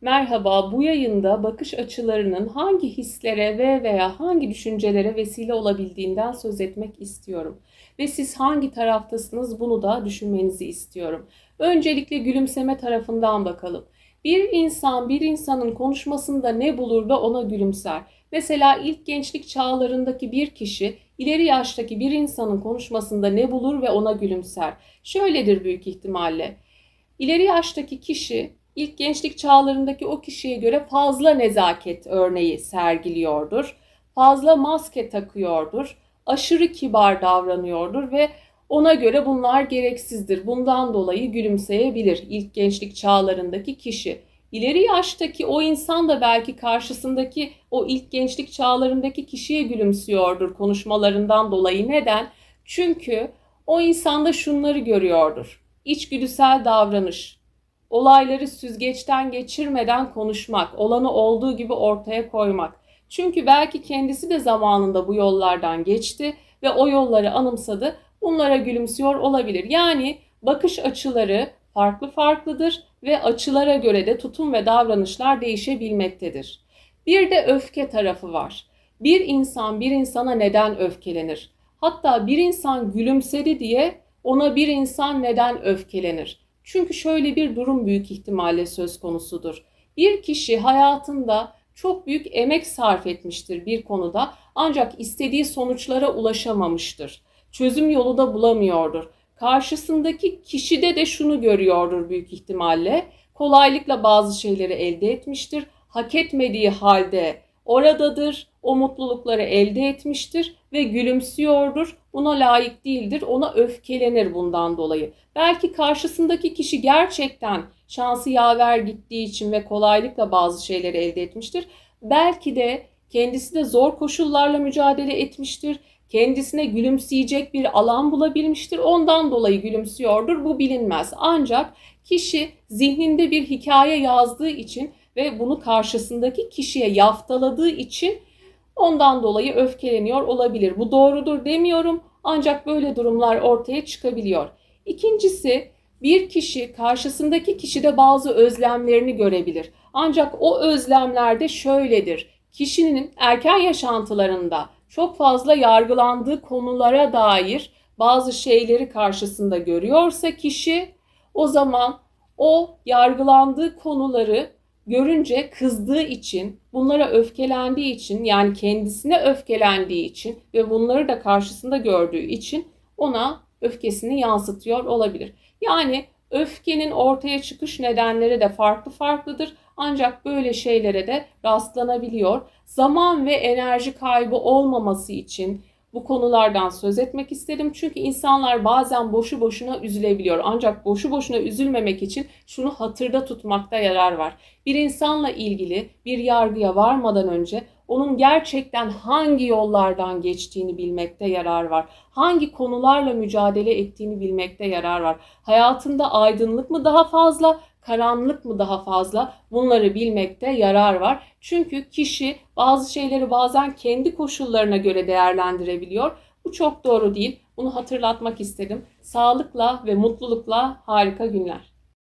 Merhaba, bu yayında bakış açılarının hangi hislere ve veya hangi düşüncelere vesile olabildiğinden söz etmek istiyorum. Ve siz hangi taraftasınız bunu da düşünmenizi istiyorum. Öncelikle gülümseme tarafından bakalım. Bir insan bir insanın konuşmasında ne bulur da ona gülümser. Mesela ilk gençlik çağlarındaki bir kişi ileri yaştaki bir insanın konuşmasında ne bulur ve ona gülümser. Şöyledir büyük ihtimalle. İleri yaştaki kişi ilk gençlik çağlarındaki o kişiye göre fazla nezaket örneği sergiliyordur. Fazla maske takıyordur. Aşırı kibar davranıyordur ve ona göre bunlar gereksizdir. Bundan dolayı gülümseyebilir ilk gençlik çağlarındaki kişi. İleri yaştaki o insan da belki karşısındaki o ilk gençlik çağlarındaki kişiye gülümsüyordur konuşmalarından dolayı. Neden? Çünkü o insanda şunları görüyordur. İçgüdüsel davranış, olayları süzgeçten geçirmeden konuşmak, olanı olduğu gibi ortaya koymak. Çünkü belki kendisi de zamanında bu yollardan geçti ve o yolları anımsadı. Bunlara gülümsüyor olabilir. Yani bakış açıları farklı farklıdır ve açılara göre de tutum ve davranışlar değişebilmektedir. Bir de öfke tarafı var. Bir insan bir insana neden öfkelenir? Hatta bir insan gülümsedi diye ona bir insan neden öfkelenir? Çünkü şöyle bir durum büyük ihtimalle söz konusudur. Bir kişi hayatında çok büyük emek sarf etmiştir bir konuda ancak istediği sonuçlara ulaşamamıştır. Çözüm yolu da bulamıyordur. Karşısındaki kişide de şunu görüyordur büyük ihtimalle. Kolaylıkla bazı şeyleri elde etmiştir. Hak etmediği halde oradadır. O mutlulukları elde etmiştir ve gülümsüyordur. Buna layık değildir. Ona öfkelenir bundan dolayı. Belki karşısındaki kişi gerçekten şansı yaver gittiği için ve kolaylıkla bazı şeyleri elde etmiştir. Belki de kendisi de zor koşullarla mücadele etmiştir. Kendisine gülümseyecek bir alan bulabilmiştir. Ondan dolayı gülümsüyordur. Bu bilinmez. Ancak kişi zihninde bir hikaye yazdığı için ve bunu karşısındaki kişiye yaftaladığı için ondan dolayı öfkeleniyor olabilir. Bu doğrudur demiyorum ancak böyle durumlar ortaya çıkabiliyor. İkincisi bir kişi karşısındaki kişide bazı özlemlerini görebilir. Ancak o özlemlerde şöyledir. Kişinin erken yaşantılarında çok fazla yargılandığı konulara dair bazı şeyleri karşısında görüyorsa kişi o zaman o yargılandığı konuları görünce kızdığı için, bunlara öfkelendiği için yani kendisine öfkelendiği için ve bunları da karşısında gördüğü için ona öfkesini yansıtıyor olabilir. Yani öfkenin ortaya çıkış nedenleri de farklı farklıdır. Ancak böyle şeylere de rastlanabiliyor. Zaman ve enerji kaybı olmaması için bu konulardan söz etmek istedim. Çünkü insanlar bazen boşu boşuna üzülebiliyor. Ancak boşu boşuna üzülmemek için şunu hatırda tutmakta yarar var. Bir insanla ilgili bir yargıya varmadan önce onun gerçekten hangi yollardan geçtiğini bilmekte yarar var. Hangi konularla mücadele ettiğini bilmekte yarar var. Hayatında aydınlık mı daha fazla, karanlık mı daha fazla bunları bilmekte yarar var. Çünkü kişi bazı şeyleri bazen kendi koşullarına göre değerlendirebiliyor. Bu çok doğru değil. Bunu hatırlatmak istedim. Sağlıkla ve mutlulukla harika günler.